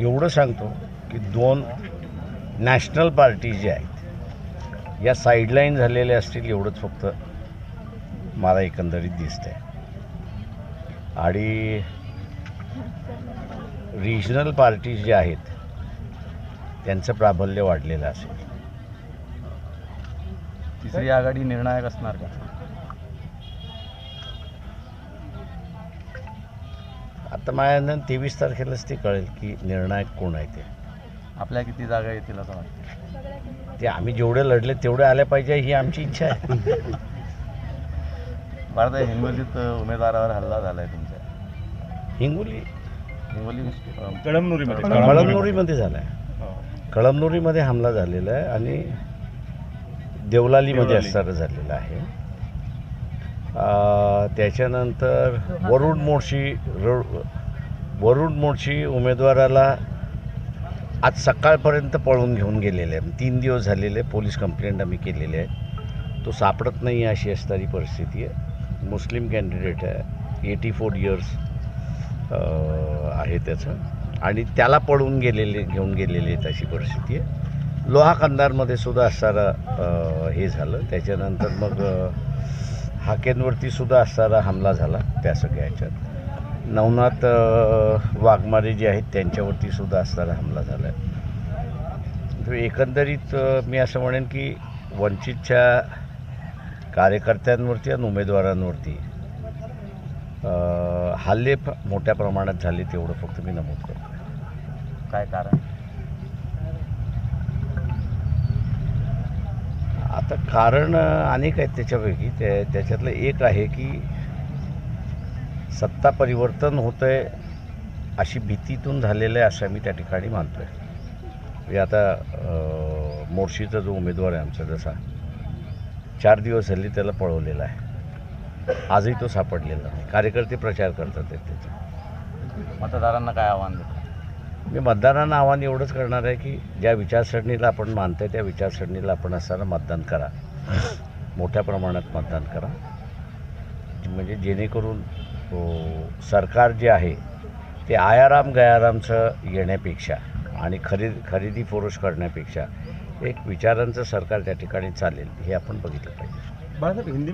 एवढं सांगतो की दोन नॅशनल पार्टी ज्या आहेत या साईडलाईन झालेल्या असतील एवढंच फक्त मला एकंदरीत दिसतंय. आणि रिजनल पार्टीज ज्या आहेत त्यांचं प्राबल्य वाढलेलं असेल. तिसरी आघाडी निर्णायक असणार का? आता माझ्या तेवीस तारखेलाच ते कळेल की निर्णायक कोण आहे ते. आपल्या किती जागा येतील असं वाटतं? ते आम्ही जेवढे लढले तेवढे आले पाहिजे ही आमची इच्छा आहे. भारत हिंगोलीत उमेदवारावर हल्ला झालाय तुमच्या. हिंगोली. हिंगोली कळमनुरीमध्ये. कळमनुरीमध्ये झाला आहे कळमनुरीमध्ये हमला झालेला आहे आणि देवलालीमध्ये देवलाली. असताना झालेला आहे. त्याच्यानंतर वरुण मोडशी रो वरुण मोडशी उमेदवाराला आज सकाळपर्यंत पळून घेऊन गेलेले आहे तीन दिवस झालेले पोलीस कंप्लेंट आम्ही केलेली आहे तो सापडत नाही अशी असणारी परिस्थिती आहे. मुस्लिम कॅन्डिडेट आहे. एटी फोर इयर्स आहे त्याचं. आणि त्याला पळून गेलेले घेऊन गेलेले आहेत अशी परिस्थिती आहे. लोहा कंदारमध्ये सुद्धा असणारा हे झालं. त्याच्यानंतर मग हाकेंवरती सुद्धा असणारा हमला झाला त्या सगळ्या ह्याच्यात. नवनाथ वाघमारे जे आहेत त्यांच्यावरती सुद्धा असणारा हमला झाला आहे तर एकंदरीत मी असं म्हणेन की वंचितच्या कार्यकर्त्यांवरती आणि उमेदवारांवरती हल्ले मोठ्या प्रमाणात झाले तेवढं फक्त मी नमूद करतो. काय कारण? आता कारण अनेक आहेत त्याच्यापैकी. ते त्याच्यातलं एक आहे की सत्ता परिवर्तन होतं आहे अशी भीतीतून झालेलं आहे असं मी त्या ठिकाणी मानतो आहे म्हणजे आता मोर्शीचा जो उमेदवार आहे आमचा जसा चार दिवस हल्ली त्याला पळवलेला आहे. आजही तो सापडलेला नाही. कार्यकर्ते प्रचार करतात आहेत त्याचे मतदारांना काय आव्हान देतात? मी मतदारांना आव्हान एवढंच करणार आहे की ज्या विचारसरणीला आपण मानतोय त्या विचारसरणीला आपण असताना मतदान करा. मोठ्या प्रमाणात मतदान करा. म्हणजे जेणेकरून हो, सरकार जे आहे ते आयाराम गयारामचं येण्यापेक्षा आणि खरेदी खरेदी फोरोश करण्यापेक्षा एक विचारांचं सरकार त्या ठिकाणी चालेल हे आपण बघितलं पाहिजे. बाळासाहेब हिंदी